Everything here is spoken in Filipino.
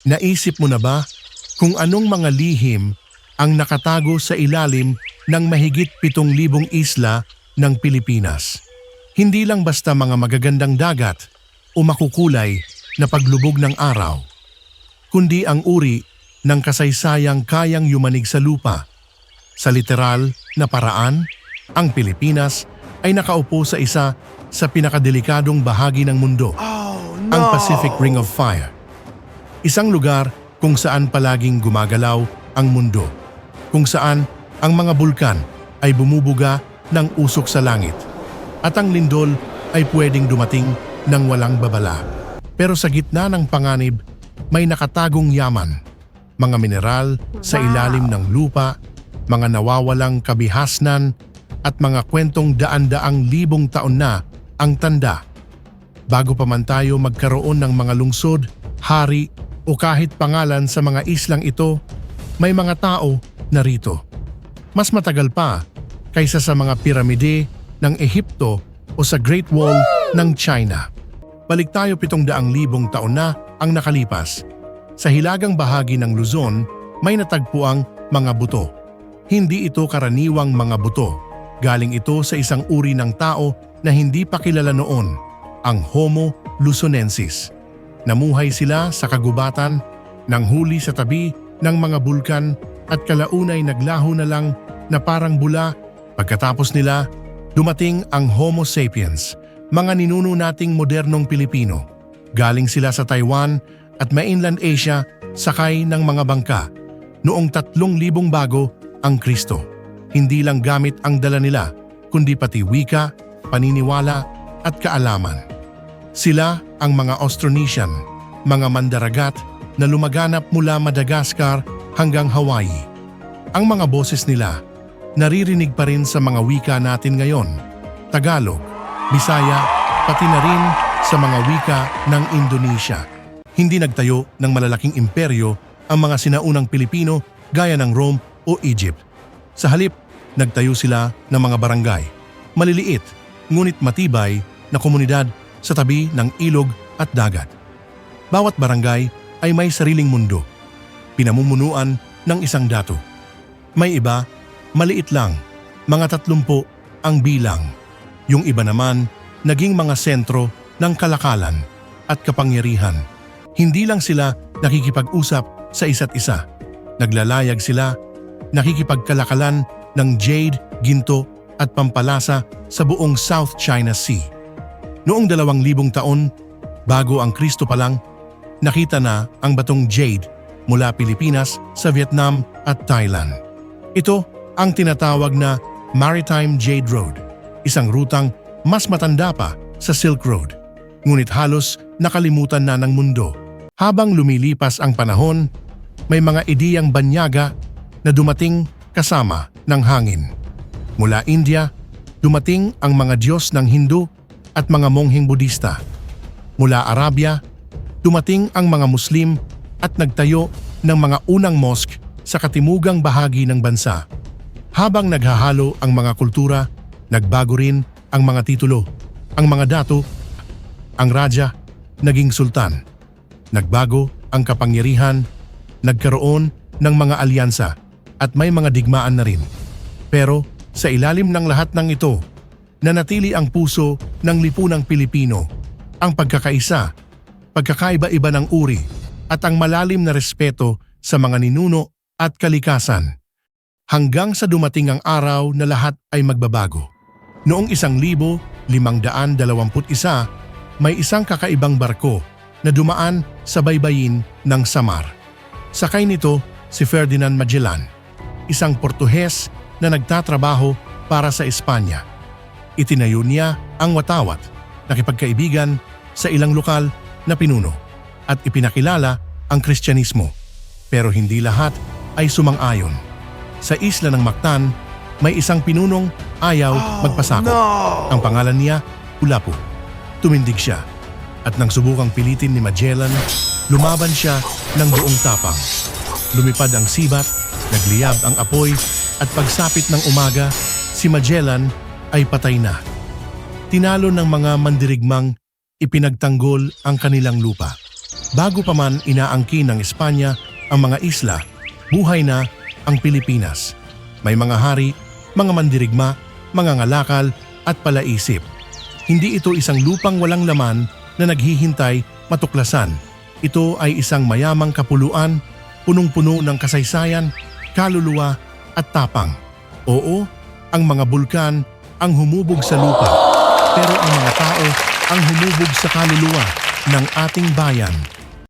Naisip mo na ba kung anong mga lihim ang nakatago sa ilalim ng mahigit 7,000 isla ng Pilipinas? Hindi lang basta mga magagandang dagat o makukulay na paglubog ng araw, kundi ang uri ng kasaysayang kayang yumanig sa lupa. Sa literal na paraan, ang Pilipinas ay nakaupo sa isa sa pinakadelikadong bahagi ng mundo, ang Pacific Ring of Fire. Isang lugar kung saan palaging gumagalaw ang mundo, kung saan ang mga bulkan ay bumubuga ng usok sa langit, at ang lindol ay pwedeng dumating ng walang babala. Pero sa gitna ng panganib, may nakatagong yaman, mga mineral sa ilalim ng lupa, mga nawawalang kabihasnan, at mga kwentong daan-daang libong taon na ang tanda. Bago pa man tayo magkaroon ng mga lungsod, hari o kahit pangalan sa mga islang ito, may mga tao na rito. Mas matagal pa kaysa sa mga piramide ng Ehipto o sa Great Wall ng China. Balik tayo pitong daang libong taon na ang nakalipas. Sa hilagang bahagi ng Luzon, may natagpuang mga buto. Hindi ito karaniwang mga buto. Galing ito sa isang uri ng tao na hindi pa kilala noon, ang Homo luzonensis. Namuhay sila sa kagubatan, nang huli sa tabi ng mga bulkan at kalaunay naglaho na lang na parang bula. Pagkatapos nila, dumating ang Homo sapiens, mga ninuno nating modernong Pilipino. Galing sila sa Taiwan at mainland Asia sakay ng mga bangka. Noong tatlong libong bago ang Kristo. Hindi lang gamit ang dala nila, kundi pati wika, paniniwala at kaalaman. Sila ang mga Austronesian, mga mandaragat na lumaganap mula Madagascar hanggang Hawaii. Ang mga boses nila, naririnig pa rin sa mga wika natin ngayon, Tagalog, Bisaya, pati na rin sa mga wika ng Indonesia. Hindi nagtayo ng malalaking imperyo ang mga sinaunang Pilipino gaya ng Rome o Egypt. Sa halip, nagtayo sila ng mga barangay. Maliliit, ngunit matibay na komunidad sa tabi ng ilog at dagat. Bawat barangay ay may sariling mundo, pinamumunuan ng isang dato. May iba, maliit lang, mga tatlumpo ang bilang. Yung iba naman, naging mga sentro ng kalakalan at kapangyarihan. Hindi lang sila nakikipag-usap sa isa't isa. Naglalayag sila, nakikipagkalakalan ng jade, ginto at pampalasa sa buong South China Sea. Noong dalawang libong taon, bago ang Kristo pa lang, nakita na ang batong jade mula Pilipinas sa Vietnam at Thailand. Ito ang tinatawag na Maritime Jade Road, isang rutang mas matanda pa sa Silk Road. Ngunit halos nakalimutan na ng mundo. Habang lumilipas ang panahon, may mga ideyang banyaga na dumating kasama ng hangin. Mula India, dumating ang mga Diyos ng Hindu at mga mongheng Budista. Mula Arabia, dumating ang mga Muslim at nagtayo ng mga unang mosque sa katimugang bahagi ng bansa. Habang naghahalo ang mga kultura, nagbago rin ang mga titulo. Ang mga dato, ang raja, naging sultan. Nagbago ang kapangyarihan, nagkaroon ng mga alyansa at may mga digmaan na rin. Pero sa ilalim ng lahat ng ito, nanatili ang puso ng lipunang Pilipino, ang pagkakaisa, pagkakaiba-iba ng uri at ang malalim na respeto sa mga ninuno at kalikasan. Hanggang sa dumating ang araw na lahat ay magbabago. Noong isang libo, limang daan dalawamput isa, may isang kakaibang barko na dumaan sa baybayin ng Samar. Sakay nito si Ferdinand Magellan, isang Portuhes na nagtatrabaho para sa Espanya. Itinayo niya ang watawat, nakipagkaibigan sa ilang lokal na pinuno at ipinakilala ang Kristyanismo. Pero hindi lahat ay sumang-ayon. Sa isla ng Mactan, may isang pinunong ayaw magpasakop. Ang pangalan niya, Ulapu. Tumindig siya at nang subukang pilitin ni Magellan, lumaban siya ng buong tapang. Lumipad ang sibat, nagliyab ang apoy at pagsapit ng umaga, si Magellan ay patay na. Tinalo ng mga mandirigmang ipinagtanggol ang kanilang lupa. Bago pa man inaangkin ng Espanya ang mga isla, buhay na ang Pilipinas. May mga hari, mga mandirigma, mga ngalakal at palaisip. Hindi ito isang lupang walang laman na naghihintay matuklasan. Ito ay isang mayamang kapuluan, punong-puno ng kasaysayan, kaluluwa at tapang. Oo, ang mga bulkan ang humubog sa lupa, pero ang mga tao ang humubog sa kaluluwa ng ating bayan.